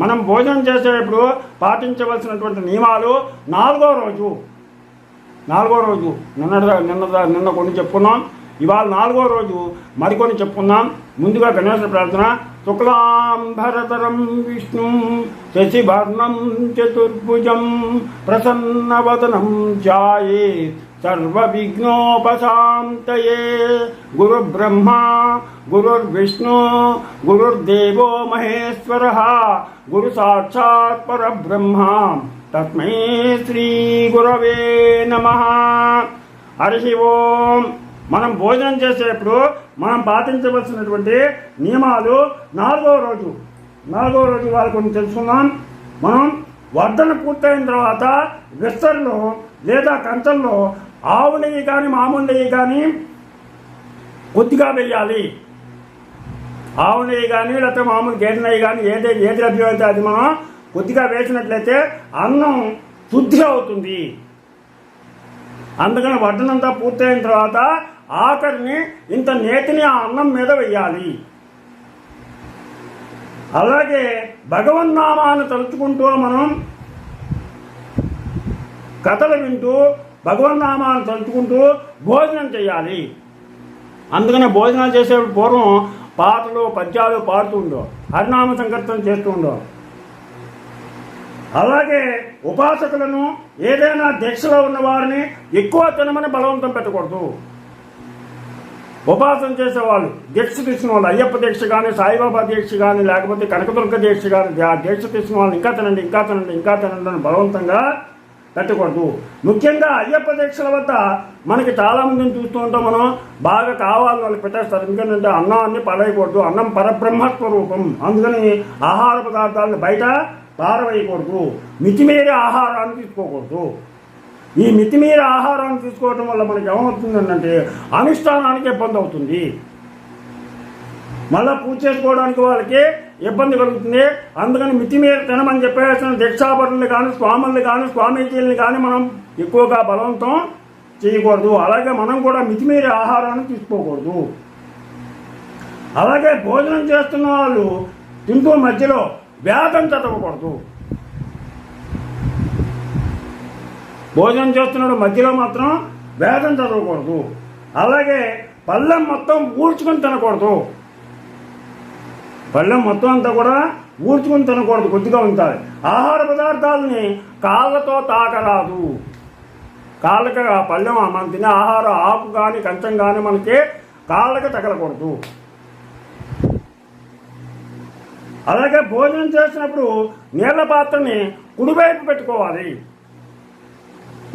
మనం భోజనం చేసేటప్పుడు పాటించవలసినటువంటి నియమాలు నాలుగో రోజు. నాలుగో రోజు. నిన్న నిన్న నిన్న కొన్ని చెప్పుకున్నాం. ఇవాళ నాలుగో రోజు మరికొన్ని చెప్పుకుందాం. ముందుగా గణేశ ప్రార్థన. శుక్లాంబరతరం విష్ణు శశివర్ణం చతుర్భుజం ప్రసన్నవదనం జాయే సర్వవిఘ్నోపశాంతయే గురుబ్రహ్మ గురుర్విష్ణు గురుర్దేవో మహేశ్వర గురు సాక్షాత్ పరబ్రహ్మ తస్మై శ్రీ గురవే నమ హరి ఓం మనం భోజనం చేసేటప్పుడు మనం పాటించవలసినటువంటి నియమాలు నాలుగో రోజు. నాలుగో రోజు వాళ్ళు కొన్ని తెలుసుకున్నాం మనం వర్ధన పూర్తయిన తర్వాత విస్తరలో లేదా కంచంలో ఆవు నెయ్యి కానీ మామూలు నెయ్యి కానీ కొద్దిగా వేయాలి ఆవు నెయ్యి కానీ లేకపోతే మామూలు గేదె నెయ్యి కానీ ఏది ఏది లభ్యమైతే అది మనం కొద్దిగా వేసినట్లయితే అన్నం శుద్ధి అవుతుంది. అందుకని వడ్డనంతా పూర్తయిన తర్వాత ఆఖరిని ఇంత నేతిని ఆ అన్నం మీద వెయ్యాలి. అలాగే భగవన్నామాన్ని తలుచుకుంటూ మనం కథలు వింటూ భగవన్ నామాన్ని తలుచుకుంటూ భోజనం చేయాలి. అందుకనే భోజనాలు చేసే పూర్వం పాటలు పద్యాలు పాడుతూ ఉండవు హరినామ సంకీర్తన చేస్తూ ఉండవు అలాగే ఉపాసకులను ఏదైనా దీక్షలో ఉన్న వారిని ఎక్కువ తినమని బలవంతం పెట్టకూడదు. ఉపాసన చేసేవాళ్ళు దీక్ష తీసిన వాళ్ళు అయ్యప్ప దీక్ష కానీ సాయిబాబా దీక్ష కానీ లేకపోతే కనకదుర్గ దీక్ష కానీ ఆ దీక్ష తీసిన వాళ్ళు ఇంకా తినండి ఇంకా తినండి ఇంకా తినండి అని బలవంతంగా పెట్టకూడదు ముఖ్యంగా అయ్యప్ప దీక్షల వద్ద మనకి చాలామందిని చూస్తూ ఉంటాం మనం. బాగా కావాలని వాళ్ళు పెట్టేస్తారు. ఎందుకంటే అన్నాన్ని పడేయకూడదు. అన్నం పరబ్రహ్మత్వ రూపం. అందుకని ఆహార పదార్థాలను బయట పారవేయకూడదు. మితిమీరి ఆహారాన్ని తీసుకోకూడదు. ఈ మితిమీరి ఆహారాన్ని తీసుకోవడం వల్ల మనకి ఏమవుతుందంటే అనుష్ఠానానికి ఇబ్బంది అవుతుంది. మళ్ళీ పూజ చేసుకోవడానికి వాళ్ళకి ఇబ్బంది కలుగుతుంది. అందుకని మితిమీర తినమని చెప్పేసిన దీక్షాపరుల్ని కానీ స్వాముల్ని కానీ స్వామీజీల్ని కానీ మనం ఎక్కువగా బలవంతం చేయకూడదు. అలాగే మనం కూడా మితిమీరి ఆహారాన్ని తీసుకోకూడదు. అలాగే భోజనం చేస్తున్న వాళ్ళు తింటూ మధ్యలో వేదం చదవకూడదు భోజనం చేస్తున్నాడు మధ్యలో మాత్రం వేదం చదవకూడదు అలాగే పళ్ళెం మొత్తం ఊడ్చుకొని తినకూడదు. పళ్ళెం మొత్తం అంతా కూడా ఊడ్చుకుని తినకూడదు కొద్దిగా ఉంచాలి. ఆహార పదార్థాలని కాళ్ళతో తాకరాదు. కాళ్ళకి ఆ పళ్ళెం మనం తినే ఆహార ఆకు కానీ కంచం కానీ మనకి కాళ్ళకి తగలకూడదు. అలాగే భోజనం చేసినప్పుడు నీళ్ళ పాత్రని కుడివైపు పెట్టుకోవాలి.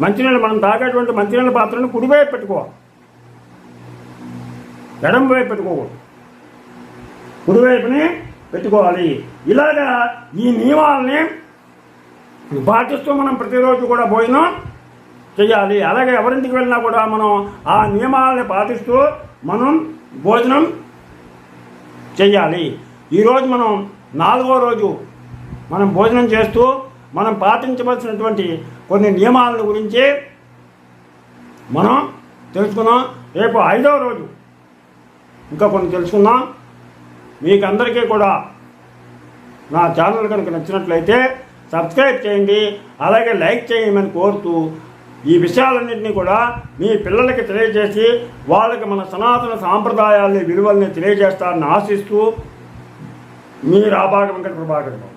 మంచినీళ్ళు మనం తాగేటువంటి మంచినీళ్ళ పాత్రను కుడివైపు పెట్టుకోవాలి. ఎడం వైపు పెట్టుకోకూడదు. కుడివైపుని పెట్టుకోవాలి. ఇలాగా ఈ నియమాలని పాటిస్తూ మనం ప్రతిరోజు కూడా భోజనం చేయాలి. అలాగే ఎవరింటికి వెళ్ళినా కూడా మనం ఆ నియమాలని పాటిస్తూ మనం భోజనం చేయాలి. ఈరోజు మనం నాలుగో రోజు మనం భోజనం చేస్తూ మనం పాటించవలసినటువంటి కొన్ని నియమాలను గురించి మనం తెలుసుకున్నాం. రేపు ఐదవ రోజు ఇంకా కొన్ని తెలుసుకుందాం. మీకందరికీ కూడా నా ఛానల్ కనుక నచ్చినట్లయితే సబ్స్క్రైబ్ చేయండి అలాగే లైక్ చేయమని కోరుతూ ఈ విషయాలన్నింటినీ కూడా మీ పిల్లలకి తెలియజేసి వాళ్ళకి మన సనాతన సాంప్రదాయాలని విలువల్ని తెలియజేస్తారని ఆశిస్తూ మీ రాభాగం వెంకట ప్రభాకర్ బాబు.